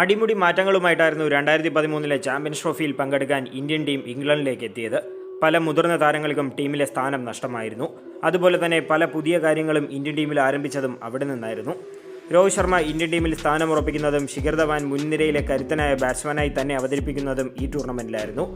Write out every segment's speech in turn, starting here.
അടിമുടി മാറ്റങ്ങളുമായിട്ടായിരുന്നു രണ്ടായിരത്തി പതിമൂന്നിലെ ചാമ്പ്യൻസ് ട്രോഫിയിൽ പങ്കെടുക്കാൻ ഇന്ത്യൻ ടീം ഇംഗ്ലണ്ടിലേക്ക് എത്തിയത് പല മുതിർന്ന താരങ്ങൾക്കും ടീമിലെ സ്ഥാനം നഷ്ടമായിരുന്നു. അതുപോലെ തന്നെ പല പുതിയ കാര്യങ്ങളും ഇന്ത്യൻ ടീമിൽ ആരംഭിച്ചതും അവിടെ നിന്നായിരുന്നു. രോഹിത് ശർമ്മ ഇന്ത്യൻ ടീമിൽ സ്ഥാനം ഉറപ്പിക്കുന്നതും ശിഖർ ധവാൻ മുൻനിരയിലെ കരുത്തനായ ബാറ്റ്സ്മാനായി തന്നെ അവതരിപ്പിക്കുന്നതും ഈ ടൂർണമെന്റിലായിരുന്നു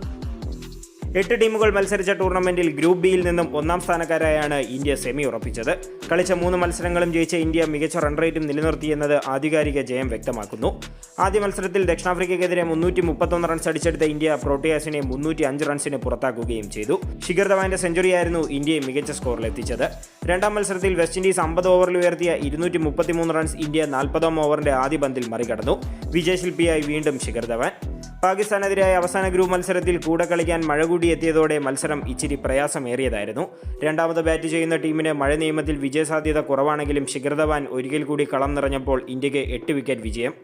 എട്ട് ടീമുകൾ മത്സരിച്ച ടൂർണമെന്റിൽ ഗ്രൂപ്പ് ബിയിൽ നിന്നും ഒന്നാം സ്ഥാനക്കാരായാണ് ഇന്ത്യ സെമി ഉറപ്പിച്ചത്. കളിച്ച മൂന്ന് മത്സരങ്ങളും ജയിച്ച ഇന്ത്യ മികച്ച റൺ റേറ്റും നിലനിർത്തിയെന്നത് ആധികാരിക ജയം വ്യക്തമാക്കുന്നു. ആദ്യ മത്സരത്തിൽ ദക്ഷിണാഫ്രിക്കയ്ക്കെതിരെ മുന്നൂറ്റി മുപ്പത്തൊന്ന് റൺസ് അടിച്ചെടുത്ത ഇന്ത്യ പ്രോട്ടിയാസിനെ മുന്നൂറ്റി അഞ്ച് റൺസിന് പുറത്താക്കുകയും ചെയ്തു. ശിഖർ ധവാന്റെ സെഞ്ചുറിയായിരുന്നു ഇന്ത്യയെ മികച്ച സ്കോറിലെത്തിച്ചത് രണ്ടാം മത്സരത്തിൽ വെസ്റ്റ് ഇൻഡീസ് അമ്പത് ഓവറിൽ ഉയർത്തിയ ഇരുന്നൂറ്റി മുപ്പത്തിമൂന്ന് റൺസ് ഇന്ത്യ നാൽപ്പതാം ഓവറിന്റെ ആദ്യ പന്തിൽ മറികടന്നു. വിജയശില്പിയായി വീണ്ടും ശിഖർ ധവാൻ. പാകിസ്ഥാനെതിരായ അവസാന ഗ്രൂപ്പ് മത്സരത്തിൽ കൂടെ കളിക്കാൻ മഴ കൂടി എത്തിയതോടെ മത്സരം ഇച്ചിരി പ്രയാസമേറിയതായിരുന്നു. രണ്ടാമത് ബാറ്റ് ചെയ്യുന്ന ടീമിന് മഴ നിയമത്തിൽ വിജയസാധ്യത കുറവാണെങ്കിലും ശിഖർ ധവാൻ ഒരിക്കൽ കൂടി കളം നിറഞ്ഞപ്പോൾ ഇന്ത്യയ്ക്ക് എട്ട് വിക്കറ്റ് വിജയം.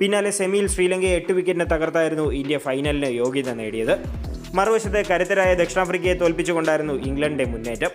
പിന്നാലെ സെമിയിൽ ശ്രീലങ്കയെ എട്ട് വിക്കറ്റിന് തകർത്തായിരുന്നു ഇന്ത്യ ഫൈനലിന് യോഗ്യത നേടിയത്. മറുവശത്ത് കരുത്തരായ ദക്ഷിണാഫ്രിക്കയെ തോൽപ്പിച്ചുകൊണ്ടായിരുന്നു ഇംഗ്ലണ്ടിന്റെ മുന്നേറ്റം.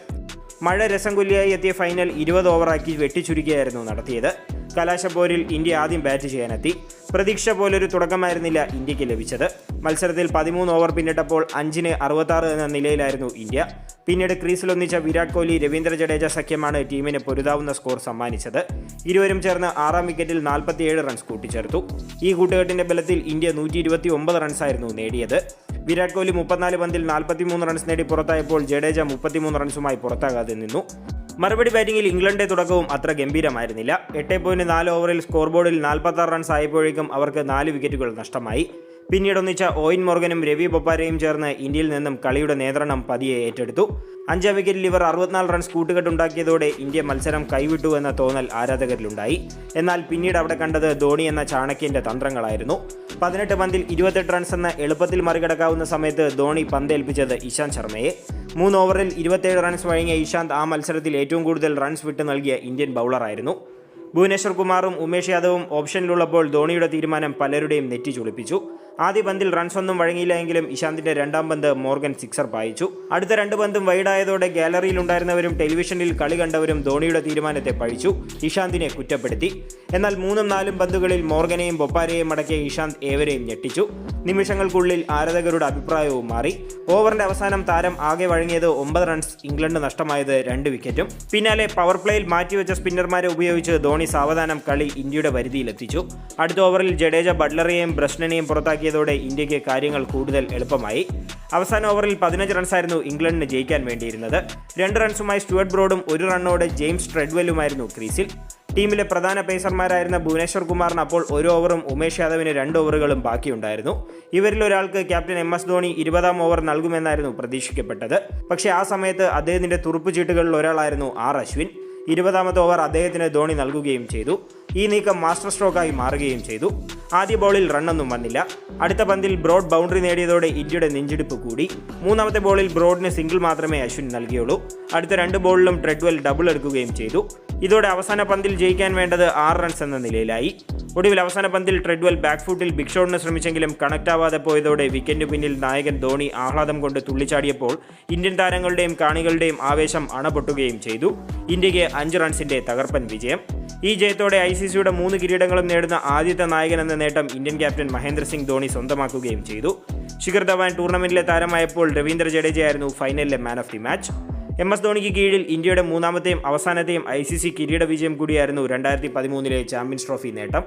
മഴ രസം കൊല്ലിയായി എത്തിയ ഫൈനൽ ഇരുപത് ഓവറാക്കി വെട്ടിച്ചുരുക്കിയായിരുന്നു നടത്തിയത്. കലാശപ്പോരിൽ ഇന്ത്യ ആദ്യം ബാറ്റ് ചെയ്യാനെത്തി. പ്രതീക്ഷ പോലൊരു തുടക്കമായിരുന്നില്ല ഇന്ത്യയ്ക്ക് ലഭിച്ചത്. മത്സരത്തിൽ പതിമൂന്ന് ഓവർ പിന്നിട്ടപ്പോൾ അഞ്ചിന് അറുപത്താറ് എന്ന നിലയിലായിരുന്നു ഇന്ത്യ. പിന്നീട് ക്രീസിലൊന്നിച്ച വിരാട് കോഹ്ലി രവീന്ദ്ര ജഡേജ സഖ്യമാണ് ടീമിന് പൊരുതാവുന്ന സ്കോർ സമ്മാനിച്ചത്. ഇരുവരും ചേർന്ന് ആറാം വിക്കറ്റിൽ നാൽപ്പത്തിയേഴ് റൺസ് കൂട്ടിച്ചേർത്തു. ഈ കൂട്ടുകെട്ടിന്റെ ബലത്തിൽ ഇന്ത്യ നൂറ്റി ഇരുപത്തി ഒമ്പത് റൺസായിരുന്നു നേടിയത്. വിരാട് കോഹ്ലി മുപ്പത്തിനാല് പന്തിൽ നാൽപ്പത്തിമൂന്ന് റൺസ് നേടി പുറത്തായപ്പോൾ ജഡേജ മുപ്പത്തിമൂന്ന് റൺസുമായി പുറത്താകാതെ നിന്നു. മറുപടി ബാറ്റിംഗിൽ ഇംഗ്ലണ്ടിന്റെ തുടക്കവും അത്ര ഗംഭീരമായിരുന്നില്ല. എട്ട് പോയിന്റ് നാല് ഓവറിൽ സ്കോർ ബോർഡിൽ നാൽപ്പത്തി ആറ് റൺസ് ആയപ്പോഴേക്കും അവർക്ക് നാല് വിക്കറ്റുകൾ നഷ്ടമായി. പിന്നീട് ഒന്നിച്ച ഓയിൻ മോർഗനും രവി ബൊപ്പാരയും ചേർന്ന് ഇന്ത്യയിൽ നിന്നും കളിയുടെ നിയന്ത്രണം പതിയെ ഏറ്റെടുത്തു. അഞ്ചാം വിക്കറ്റിൽ ഇവർ അറുപത്തിനാല് റൺസ് കൂട്ടുകെട്ടുണ്ടാക്കിയതോടെ ഇന്ത്യ മത്സരം കൈവിട്ടു എന്ന തോന്നൽ ആരാധകരിലുണ്ടായി. എന്നാൽ പിന്നീട് അവിടെ കണ്ടത് ധോണി എന്ന ചാണക്യന്റെ തന്ത്രങ്ങളായിരുന്നു. പതിനെട്ട് പന്തിൽ ഇരുപത്തെട്ട് റൺസ് എന്ന എളുപ്പത്തിൽ മറികടക്കാവുന്ന സമയത്ത് ധോണി പന്തേൽപ്പിച്ചത് ഇശാന്ത് ശർമ്മയെ. മൂന്ന് ഓവറിൽ ഇരുപത്തേഴ് റൺസ് വഴങ്ങിയ ഇഷാന്ത് ആ മത്സരത്തിൽ ഏറ്റവും കൂടുതൽ റൺസ് വിട്ടു നൽകിയ ഇന്ത്യൻ ബൗളറായിരുന്നു ഭുവനേശ്വർ കുമാറും ഉമേഷ് യാദവും ഓപ്ഷനിലുള്ളപ്പോൾ ധോണിയുടെ തീരുമാനം പലരുടെയും നെറ്റി ചുളിപ്പിച്ചു. ആദ്യ പന്തിൽ റൺസ് ഒന്നും വഴങ്ങിയില്ല എങ്കിലും ഇശാന്തിന്റെ രണ്ടാം പന്ത് മോർഗൻ സിക്സർ പായിച്ചു. അടുത്ത രണ്ട് പന്തും വൈഡായതോടെ ഗാലറിയിൽ ഉണ്ടായിരുന്നവരും ടെലിവിഷനിൽ കളി കണ്ടവരും ധോണിയുടെ തീരുമാനത്തെ പഴിച്ചു ഇഷാന്തിനെ കുറ്റപ്പെടുത്തി. എന്നാൽ മൂന്നും നാലും പന്തുകളിൽ മോർഗനെയും ബൊപ്പാരെയും അടക്കിയ ഇഷാന്ത് ഏവരെയും ഞെട്ടിച്ചു. നിമിഷങ്ങൾക്കുള്ളിൽ ആരാധകരുടെ അഭിപ്രായവും മാറി. ഓവറിന്റെ അവസാനം താരം ആകെ വഴങ്ങിയത് ഒമ്പത് റൺസ് ഇംഗ്ലണ്ട് നഷ്ടമായത് രണ്ട് വിക്കറ്റും പിന്നാലെ പവർ പ്ലേയിൽ മാറ്റിവെച്ച സ്പിന്നർമാരെ ഉപയോഗിച്ച് ധോണി സാവധാനം കളി ഇന്ത്യയുടെ പരിധിയിലെത്തിച്ചു. അടുത്ത ഓവറിൽ ജഡേജ ബട്ട്ലറെയും ബ്രഷ്നനെയും പുറത്താക്കിയതോടെ ഇന്ത്യയ്ക്ക് കാര്യങ്ങൾ കൂടുതൽ എളുപ്പമായി. അവസാന ഓവറിൽ പതിനഞ്ച് റൺസായിരുന്നു ഇംഗ്ലണ്ടിന് ജയിക്കാൻ വേണ്ടിയിരുന്നത്. രണ്ട് റൺസുമായി സ്റ്റുവർട്ട് ബ്രോഡും ഒരു റണ്ണോടെ ജെയിംസ് ട്രെഡ്വെല്ലുമായിരുന്നു ക്രീസിൽ. ടീമിലെ പ്രധാന പേസർമാരായിരുന്ന ഭുവനേശ്വർ കുമാറിന് അപ്പോൾ ഒരു ഓവറും ഉമേഷ് യാദവിന് രണ്ട് ഓവറുകളും ബാക്കിയുണ്ടായിരുന്നു. ഇവരിൽ ഒരാൾക്ക് ക്യാപ്റ്റൻ എം എസ് ധോണി ഇരുപതാം ഓവർ നൽകുമെന്നായിരുന്നു പ്രതീക്ഷിക്കപ്പെട്ടത്. പക്ഷേ ആ സമയത്ത് അദ്ദേഹത്തിന്റെ തുറുപ്പ് ചീട്ടുകളിൽ ഒരാളായിരുന്നു ആർ അശ്വിൻ. ഇരുപതാമത്തെ ഓവർ അദ്ദേഹത്തിന് ധോണി നൽകുകയും ചെയ്തു. ഈ നീക്കം മാസ്റ്റർ സ്ട്രോക്കായി മാറുകയും ചെയ്തു. ആദ്യ ബോളിൽ റണ്ണൊന്നും വന്നില്ല. അടുത്ത പന്തിൽ ബ്രോഡ് ബൗണ്ടറി നേടിയതോടെ ഇന്ത്യയുടെ നെഞ്ചിടിപ്പ് കൂടി. മൂന്നാമത്തെ ബോളിൽ ബ്രോഡിന് സിംഗിൾ മാത്രമേ അശ്വിൻ നൽകിയുള്ളൂ. അടുത്ത രണ്ട് ബോളിലും ട്രെഡ്വെൽ ഡബിൾ എടുക്കുകയും ചെയ്തു. ഇതോടെ അവസാന പന്തിൽ ജയിക്കാൻ വേണ്ടത് ആറ് റൺസ് എന്ന നിലയിലായി. ഒടുവിൽ അവസാന പന്തിൽ ട്രെഡ്വെൽ ബാക്ക് ഫുട്ടിൽ ബിഗ് ഷോട്ടിന് ശ്രമിച്ചെങ്കിലും ആവാതെ പോയതോടെ വിക്കറ്റിന് പിന്നിൽ നായകൻ ധോണി ആഹ്ലാദം കൊണ്ട് തുള്ളിച്ചാടിയപ്പോൾ ഇന്ത്യൻ താരങ്ങളുടെയും കാണികളുടെയും ആവേശം അണപൊട്ടുകയും ചെയ്തു. ഇന്ത്യയ്ക്ക് അഞ്ച് റൺസിന്റെ തകർപ്പൻ വിജയം. ഈ ജയത്തോടെ ഐ സി സിയുടെ മൂന്ന് കിരീടങ്ങളും നേടുന്ന ആദ്യത്തെ നായകൻ എന്ന നേട്ടം ഇന്ത്യൻ ക്യാപ്റ്റൻ മഹേന്ദ്ര സിംഗ് ധോണി സ്വന്തമാക്കുകയും ചെയ്തു. ശിഖർ ധവാൻ ടൂർണമെന്റിലെ താരമായപ്പോൾ രവീന്ദ്ര ജഡേജയായിരുന്നു ഫൈനലിലെ man of the match M S ധോണിക്ക് കീഴിൽ ഇന്ത്യയുടെ മൂന്നാമത്തെയും അവസാനത്തെയും ഐ സി സി കിരീട വിജയം കൂടിയായിരുന്നു രണ്ടായിരത്തി പതിമൂന്നിലെ ചാമ്പ്യൻസ് ട്രോഫി നേട്ടം.